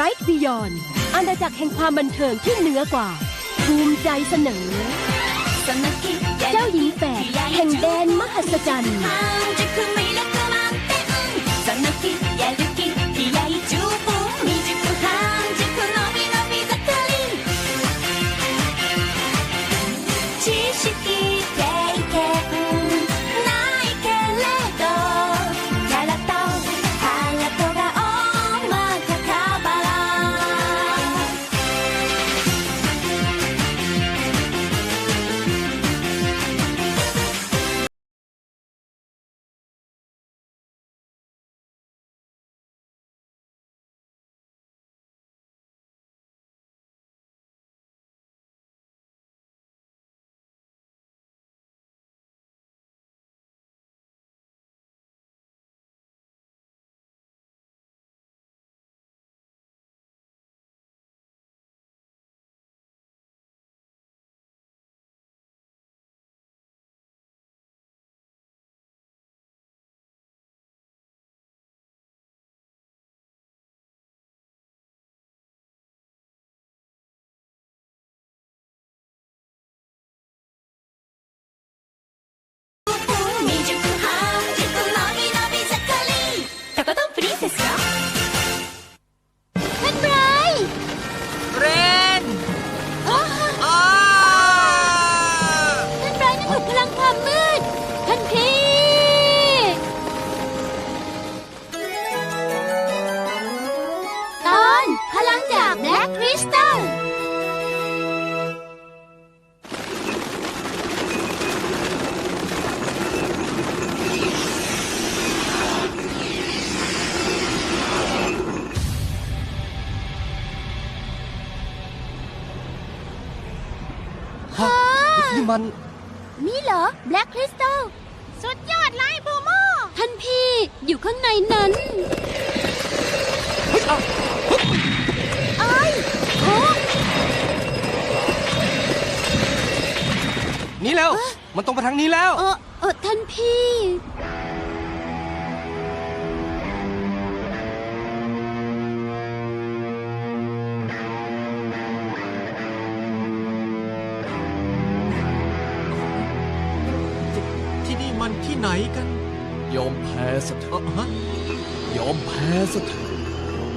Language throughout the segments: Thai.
Bright Beyond อาณาจักรแห่งความบันเทิงที่เหนือกว่า ภูมิใจเสนอ เจ้าหญิงแฝดแห่งแดนมหัศจรรย์ It's นั้นเอ้ยโอ้นี่แล้ว มันตรงไปทางนี้แล้ว เออเออท่านพี่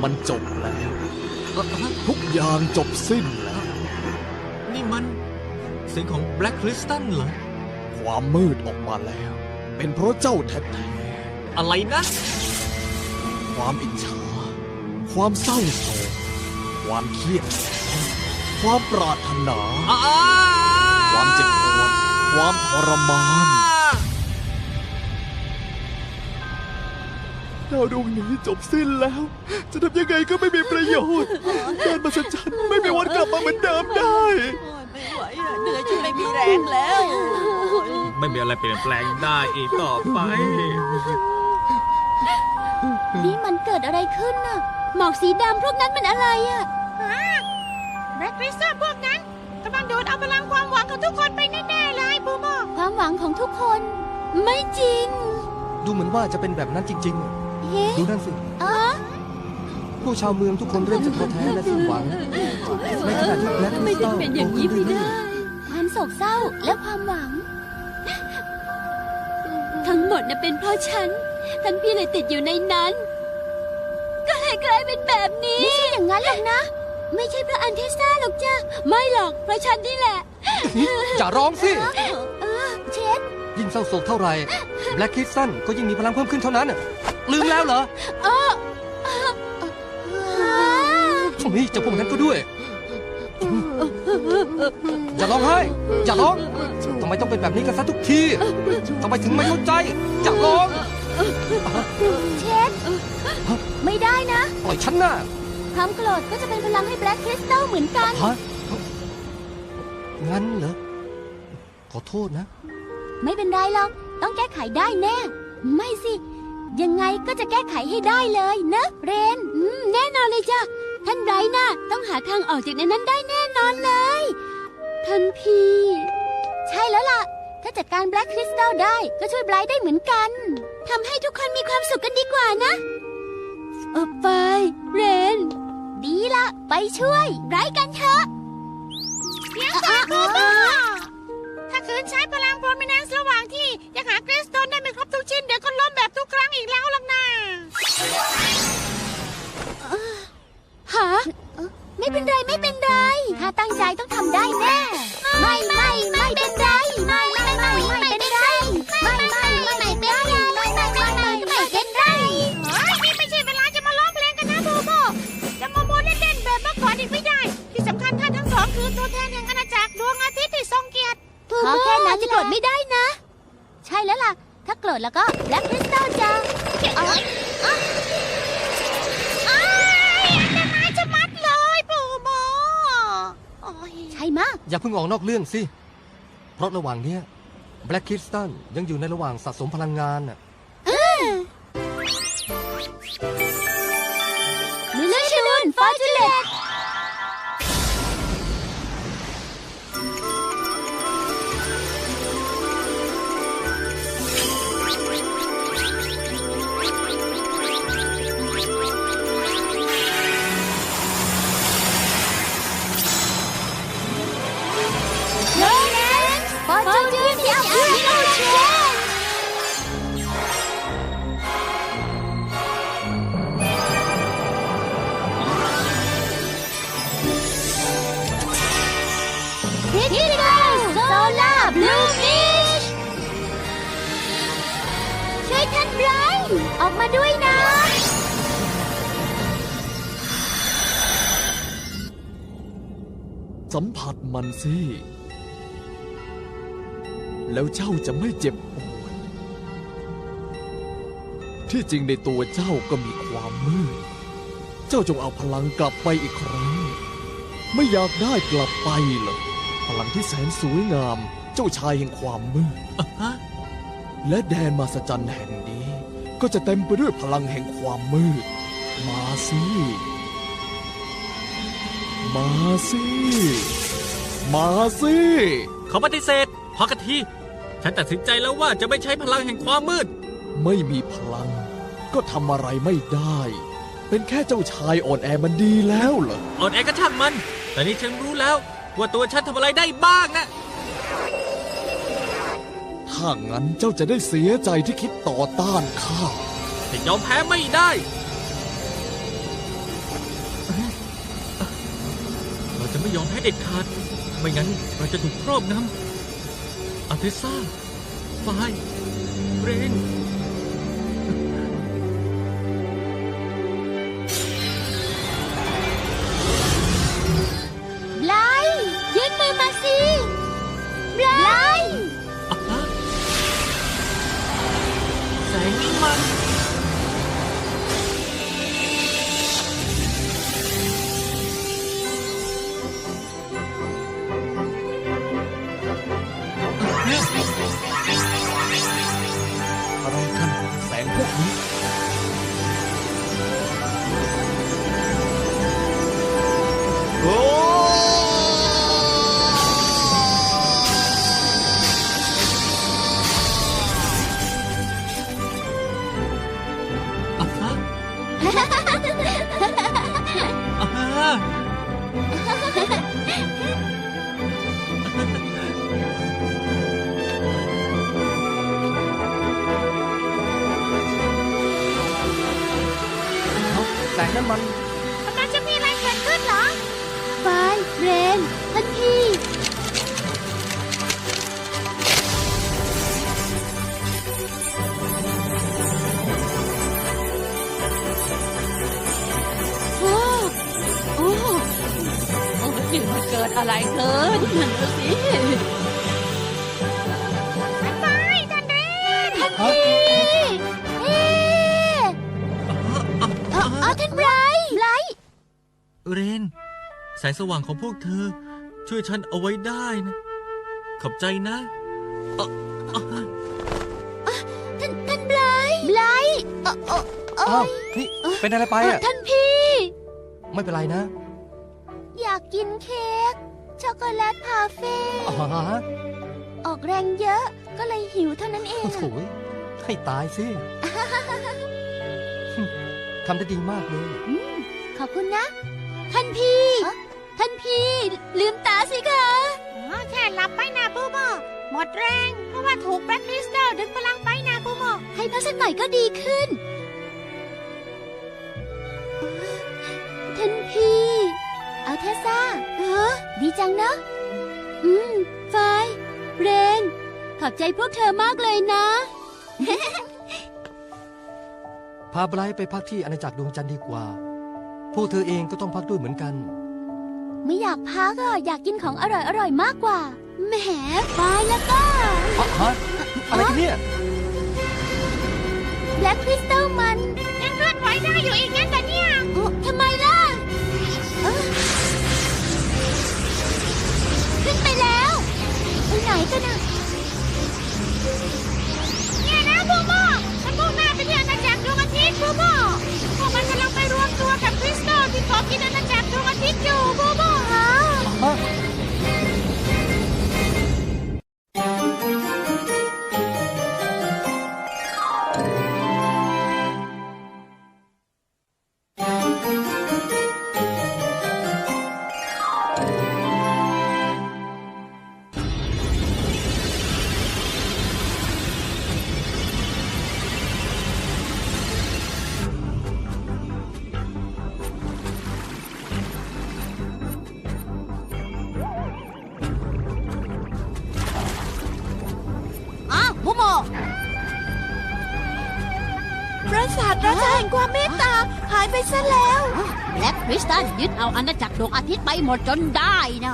มันจบแล้วเออฮะทุกอย่างจบสิ้นแล้ว นี่มัน เสียงของแบล็ k คริสตันเหรอ ความมืดออกมาแล้ว เป็นเพราะเจ้าแท้อะไรนะๆความอิจฉา ความเศร้าโศกความเครียดแค้นความปรารถนาอ้าความเจ็บปวด ความทรมาน ดาวดวงนี้จบสิ้นแล้ว จะทำยังไงก็ไม่มีประโยชน์เดินมาสัจจันไม่มีวันกลับมาเหมือนเดิมได้ไม่ไหวอะเหนื่อยจนไม่มีแรงแล้วไม่มีอะไรเปลี่ยนแปลงได้อีกต่อไป นี่มันเกิดอะไรขึ้นน่ะ หมอกสีดำพวกนั้นมันอะไรอะแบล็คคริสตัลพวกนั้นกำลังดูดเอาพลังความหวังของทุกคนไปแน่ๆเลยบูโมความหวังของทุกคน ไม่จริง ดูเหมือนว่าจะเป็นแบบนั้นจริงเฮ้ๆ ดูนั่นสิเออผู้ชาวเมืองทุกคนเริ่มจะท้อแท้และสิ้นหวังในขณะที่แบล็คคริสตัลความโศกเศร้าและความหวัง ทั้งหมดน่ะเป็นเพราะฉันท่านพี่เลยติดอยู่ในนั้น ก็เลยกลายเป็นแบบนี้ ไม่ใช่อย่างนั้นหรอกนะ ไม่ใช่เพราะอันเทซ่าหรอกจ้ะไม่หรอกเพราะฉันนี่แหละจะร้องสิเออเช็ดยิ่งเศร้าโศกเท่าไหร่แบล็คคริสตัลก็ยิ่งมีพลังเพิ่มขึ้นเท่านั้นน่ะ ลืมแล้วเหรอเออเออเออนี่จะพวกนั้นก็ด้วย อย่าร้องไห้ อย่าร้อง ทำไมต้องเป็นแบบนี้กันซะทุกที ทำไมถึงไม่เข้าใจ อย่าร้องเช็ดไม่ได้นะปล่อยฉันน่ะความโกรธก็จะเป็นพลังให้แบล็คคริสตัลเหมือนกันฮะงั้นเหรอ ขอโทษนะ ไม่เป็นไรหรอก ต้องแก้ไขได้แน่ ไม่สิ ยังไงก็จะแก้ไขให้ได้เลยเนอะเรนอืมแน่นอนเลยจ้ะ ท่านไรน่ะต้องหาทางออกจากในนั้นได้แน่นอนเลย ท่านพี่ ใช่แล้วล่ะ ถ้าจัดการแบล็คคริสตัลได้ก็ช่วยไบรท์ได้เหมือนกันทำให้ทุกคนมีความสุขกันดีกว่านะ เออไป เรน ดีละไปช่วยไร้กันเถอะเดี๋ยวก่อนบูบูถ้าคืนใช้พลังโพรมิเนนซ์ระหว่างที่ยังหาเกรสโตน นอกเรื่องสิ เพราะระหว่างเนี้ยแบล็กคริสตันยังอยู่ในระหว่างสะสมพลังงานน่ะมิลเลชูนฟาจิเลต ออกมาด้วยนะ สัมผัสมันสิ แล้วเจ้าจะไม่เจ็บปวด ที่จริงในตัวเจ้าก็มีความมืด เจ้าจงเอาพลังกลับไปอีกครั้ง ไม่อยากได้กลับไปเหรอพลังที่แสนสวยงาม เจ้าชายแห่งความมืดอะฮะและแดนมาสจันแห่งนี้ ก็จะเต็มไปด้วยพลังแห่งความมืด มาสิ มาสิ มาสิ เขาปฏิเสธพอกะทีฉันตัดสินใจแล้วว่าจะไม่ใช้พลังแห่งความมืด ไม่มีพลัง ก็ทำอะไรไม่ได้ เป็นแค่เจ้าชายอ่อนแอมันดีแล้วเหรอ อ่อนแอก็ช่างมัน แต่นี่ฉันรู้แล้วว่าตัวฉันทำอะไรได้บ้างนะ ถ้างั้นเจ้าจะได้เสียใจที่คิดต่อต้านข้า แต่ยอมแพ้ไม่ได้ เราจะไม่ยอมแพ้เด็ดขาด ไม่งั้นเราจะถูกครอบงำอาเทซ่าไฟเรน นั้นมันกำลังจะมีอะไรเกิดขึ้นเหรอไฟเรนท่านพี่ โอ้โอ้โอ้ยมันเกิดอะไรขึ้นนั่นน่ะสิ แสงสว่างของพวกเธอ ช่วยฉันเอาไว้ได้นะ ขอบใจนะอะอะท่านท่านไบรท์ไบรท์เอ่อเอ่อเอ่ออ้าวนี่เป็นอะไรไปอะ ท่านพี่ ไม่เป็นไรนะอยากกินเค้กช็อกโกแลตพาเฟ่อ๋อฮะออกแรงเยอะก็เลยหิวเท่านั้นเองโอ้โถอะยให้ตายสิทำได้ดีมากเลย อืมขอบคุณนะ ท่านพี่ ท่านพี่ ลืมตาสิคะอ๋อแค่หลับไปนะบูโบหมดแรง เพราะว่าถูกแบล็คลิสเตอร์ดึงพลังไปนะบูโบให้พักสักหน่อยก็ดีขึ้น ท่านพี่ เอาเทซ่าเออดีจังเนอะอืมไฟายเรนขอบใจพวกเธอมากเลยนะ พาไบรท์ไปพักที่อาณาจักรดวงจันทร์ดีกว่า พวกเธอเองก็ต้องพักด้วยเหมือนกัน ไม่อยากพักอะอยากกินของอร่อยอร่อยๆมากกว่า แหมไฟายแล้วก็อะฮะอะไรกันเนี่ยแบล็คคริสตัลมันยังเคลื่อนไหวได้อยู่อีกงั้นแต่เนี่ยเอ้อทำไมล่ะเอ้อขึ้นไปแล้วไปไหนกันอะเนี่ยนะบูโบมันมุ่งหน้าไปที่อาณาจักรดวงอาทิตย์บูโบพวกมันกำลังไปรวมตัวกับคริสตัลที่เกาะกินอาณาจักรดวงอาทิตย์อยู่บูโบ เอาอาณาจักรดวงอาทิตย์ไปหมดจนได้นะ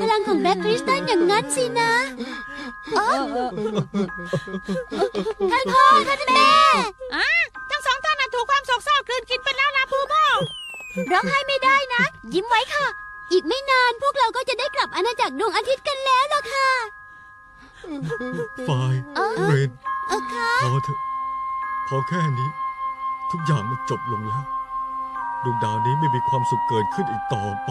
พลังของแบล็คคริสตัลอย่างนั้นสินะอ๋อท่านพ่อท่านแม่อะทั้งสองท่านน่ะถูกความโศกเศร้ากลืนกินไปแล้วนะบูโบร้องไห้ไม่ได้นะ ยิ้มไว้ค่ะ อีกไม่นานพวกเราก็จะได้กลับอาณาจักรดวงอาทิตย์กันแล้วล่ะค่ะไฟายเออเรนเออค่ะพอเถอะพอแค่นี้ ทุกอย่างมันจบลงแล้วดวงดาวนี้ไม่มีความสุขเกิดขึ้นอีกต่อไป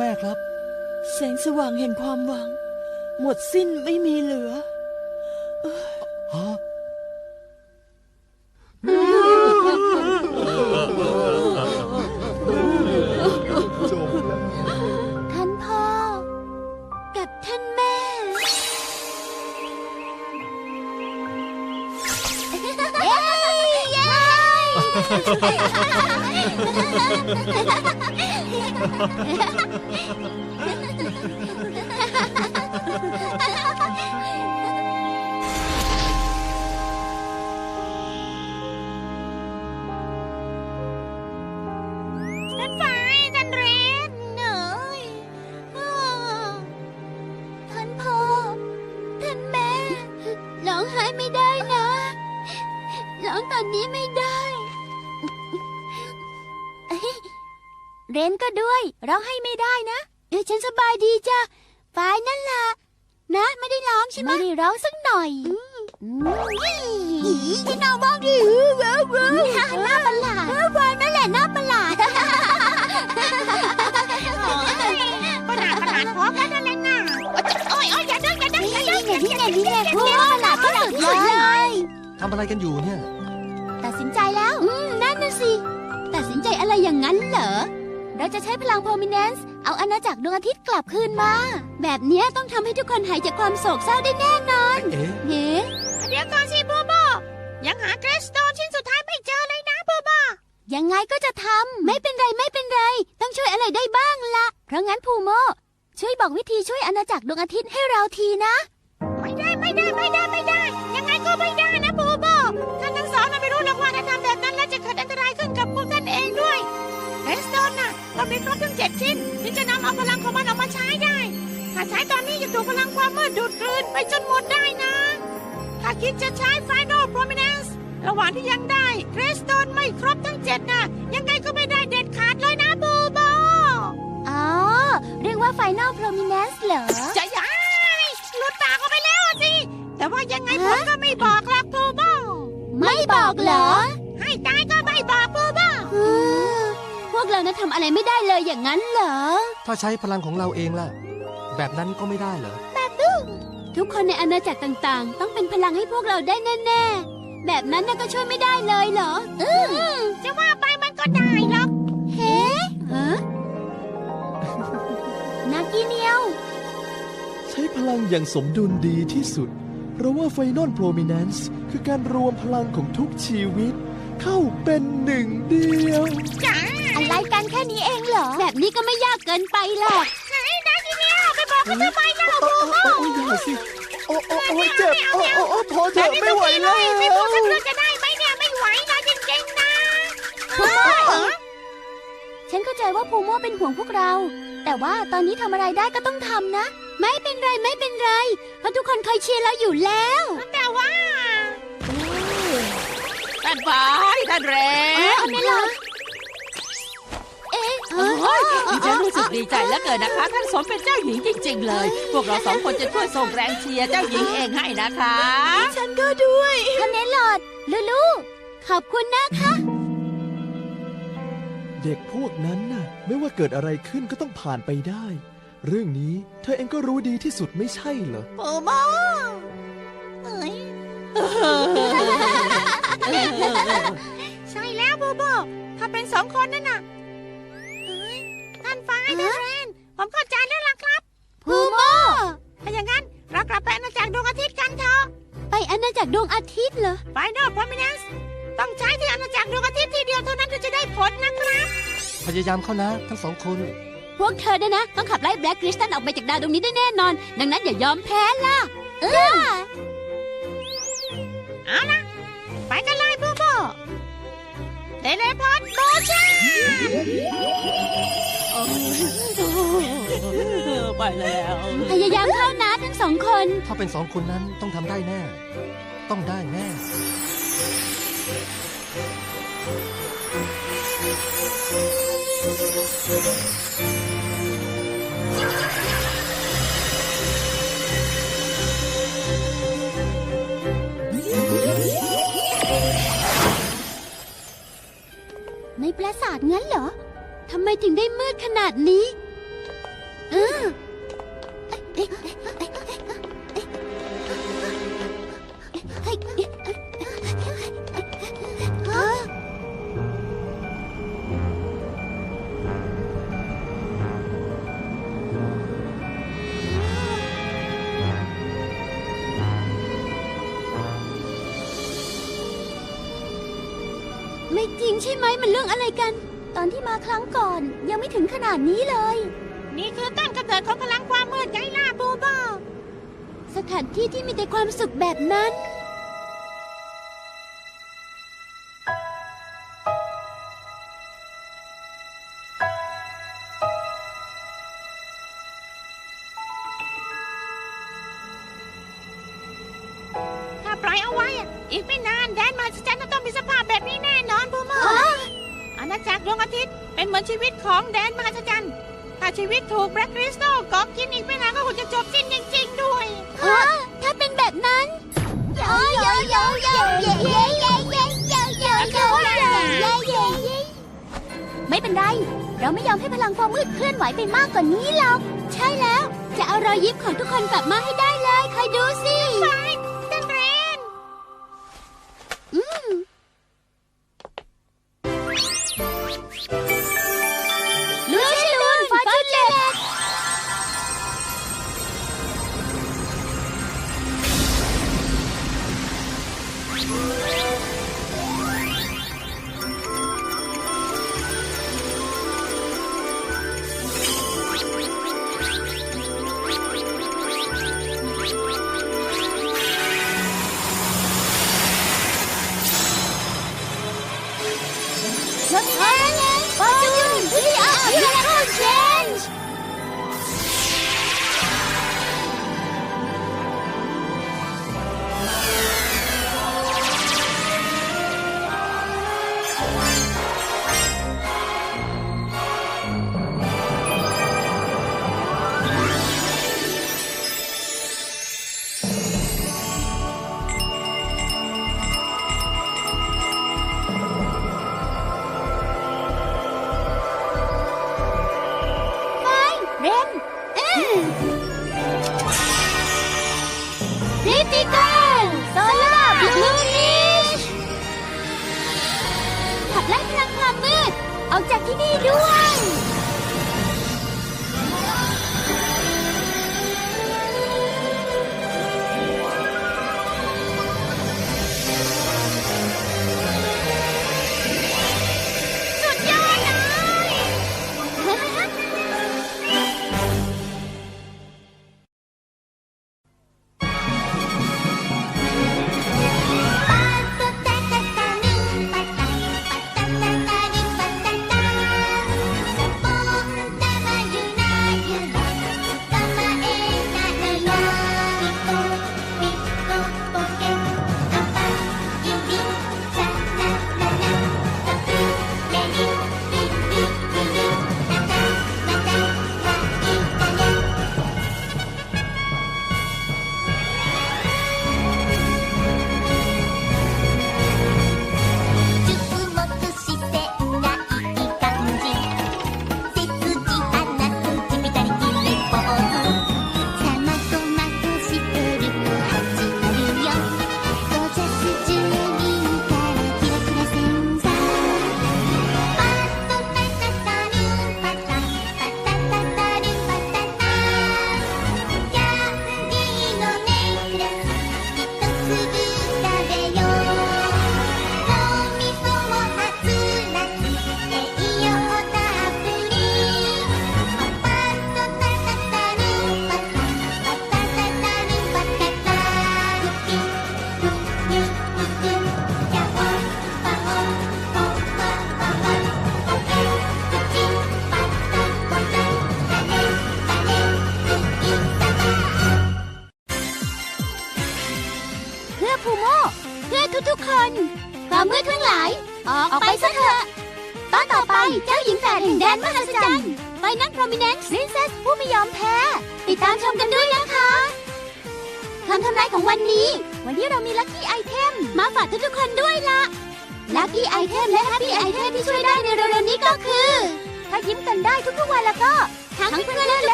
แม่ครับ แสงสว่างแห่งความหวัง หมดสิ้นไม่มีเหลือ 哈哈哈哈哈哈哈哈哈哈 เรนก็ด้วยร้องให้ไม่ได้นะเออฉันสบายดีจ้ะฝ่ายนั่นล่ะ นะไม่ได้ร้องใช่ไหมไม่ได้ร้องสักหน่อยฉันเอาบ้างดิว้าวว้าวหน้าประหลาดวายนั่นแหละหน้าประหลาดประหลาดประหลาดพอกันนั่นแหละนะโอ้ยโอ้ยอย่าดึงอย่าดึงอย่าดึงนี่ไงนี่ไงนี่ไงโอ้ประหลาดก็สุดเลยทำอะไรกันอยู่เนี่ย ตัดสินใจแล้วอืมนั่นน่ะสิตัดสินใจอะไรอย่างนั้นเหรอ เราจะใช้พลังโพมิเนนซ์เอาอาณาจักรดวงอาทิตย์กลับคืนมา แบบเนี้ยต้องทำให้ทุกคนหายจากความโศกเศร้าได้แน่นอนเอ๊ะเฮ้เดี๋ยวก่อนสิบูโบยังหาเกรสโตนชิ้นสุดท้ายไม่เจอเลยนะบูโบยังไงก็จะทำไม่เป็นไรไม่เป็นไร ต้องช่วยอะไรได้บ้างละเพราะงั้นภูโม ช่วยบอกวิธีช่วยอาณาจักรดวงอาทิตย์ให้เราทีนะ ไม่ได้ไม่ได้ไม่ได้ไม่ได้ ยังไงก็ไม่ได้นะบูโบท่านทั้งสองน่ะไม่ ต้องมีครบทั้งเจ็ดชิ้นถึงจะนำเอาพลังของมันออกมาใช้ได้ถ้าใช้ตอนนี้จะถูกพลังความมืดดูดกลืนไปจนหมดได้นะ ถ้าคิดจะใช้ Final Prominence ระหว่างที่ยังได้เกรสโตนไม่ครบทั้งเจ็ดน่ะยังไงก็ไม่ได้เด็ดขาดเลยนะบูโบอ๋อ เรียกว่า Final Prominence เหรอจะย้ายหลุดปากออกไปแล้วอะสิ แต่ว่ายังไงผมก็ไม่บอกหรอกบูโบไม่บอกเหรอ ให้ตายก็ วกเรานะทำอะไรไม่ได้เลยอย่างนั้นเหรอ ถ้าใช้พลังของเราเองล่ะ แบบนั้นก็ไม่ได้เหรอ ทุกคนในอาณาจักรต่างๆ ต้องเป็นพลังให้พวกเราได้แน่ๆ แบบนั้นน่ะก็ช่วยไม่ได้เลยเหรอ อืมจะว่าไปมันก็ได้หรอกเฮ้ฮะนากีเนียว ใช้พลังอย่างสมดุลดีที่สุด เพราะว่าไฟนอลโพรมิ n น n ซ์คือการรวมพลังของทุกชีวิต เข้าเป็นหนึ่งเดียวจ้าอะไรกั นแค่นี้เองเหรอ แบบนี้ก็ไม่ยากเกินไปหรอกไหนนาทีเนี้ยไปบอกเขาทำไมเล่าโอ้โอ้โอ้อย่าสิโอ้โอ้โอ้เจ็บโอ้โอ้โอ้พอเถอะไม่ไหวแล้วไม่บอกสักเรื่องจะได้ไหมเนี่ยไม่ไหวนะจริงๆนะเฮ้ยฉันเข้าใจว่าภูโม่เป็นห่วงพวกเรา แต่ว่าตอนนี้ทำอะไรได้ก็ต้องทำนะ ไม่เป็นไรไม่เป็นไรเพราะทุกคนเคยเชียร์เราอยู่แล้ว แต่ว่าท่านฟ้ายท่านเร ดิฉันรู้สึกดีใจเหลือเกินนะคะ ท่านสมเป็นเจ้าหญิงจริง ๆ เลย พวกเราสองคนจะช่วยส่งแรงเชียร์เจ้าหญิงเองให้นะคะฉันก็ด้วยท่านเนลอดลูลูขอบคุณนะคะ เด็กพวกนั้นน่ะ ไม่ว่าเกิดอะไรขึ้นก็ต้องผ่านไปได้ เรื่องนี้เธอเองก็รู้ดีที่สุดไม่ใช่เหรอปูโมเอ้ยใช่แล้วบูโบถ้าเป็นสองคนนั่นน่ะ เรนผมเข้าใจแล้วล่ะครับภูโม่ถ้าอย่างนั้นเรากลับไปอาณาจักรดวงอาทิตย์กันเถอะ ไปอาณาจักรดวงอาทิตย์เหรอ Final Prominence ต้องใช้ที่อาณาจักรดวงอาทิตย์ทีเดียวเท่านั้นถึงจะได้ผลนะครับ พยายามเข้านะ ทั้งสองคน พวกเธอเนี่ยนะ ต้องขับไล่แบล็กคริสตันออกไปจากดาวดวงนี้ได้แน่นอน ดังนั้นอย่ายอมแพ้ล่ะ เออเอาล่ะ ไปกันเลยบูโบเทเลพอร์ตโมชั่น ไปแล้ว พยายามเข้านะทั้งสองคน ถ้าเป็นสองคนนั้นต้องทำได้แน่ ต้องได้แน่ ในปราสาทงั้นเหรอ ทำไมถึงได้มืดขนาดนี้เออ มาครั้งก่อน ยังไม่ถึงขนาดนี้เลย นี่คือต้นกำเนิดของพลังความมืดไงล่ะบูโบสถานที่ที่มีแต่ความสุขแบบนั้น ถ้าปล่อยเอาไว้ อีกไม่นานแดนมหัศจรรย์จะต้องมีสภาพแบบนี้แน่ ณาจักรดวงอาทิตย์เป็นเหมือนชีวิตของแดนมหัศจรรย์ถ้าชีวิตถูกแบล็คคริสตัลกอบกินอีกไม่นานก็คงจะจบสิ้นจริงๆด้วย เออถ้าเป็นแบบนั้นโยโยโยโยเย่เย่เย่เย่โยโยโยโยเย่เย่เย่ไม่เป็นไร เราไม่ยอมให้พลังความมืดเคลื่อนไหวไปมากกว่านี้หรอก ใช่แล้ว จะเอารอยยิ้มของทุกคนกลับมาให้ได้เลยคอยดูสิ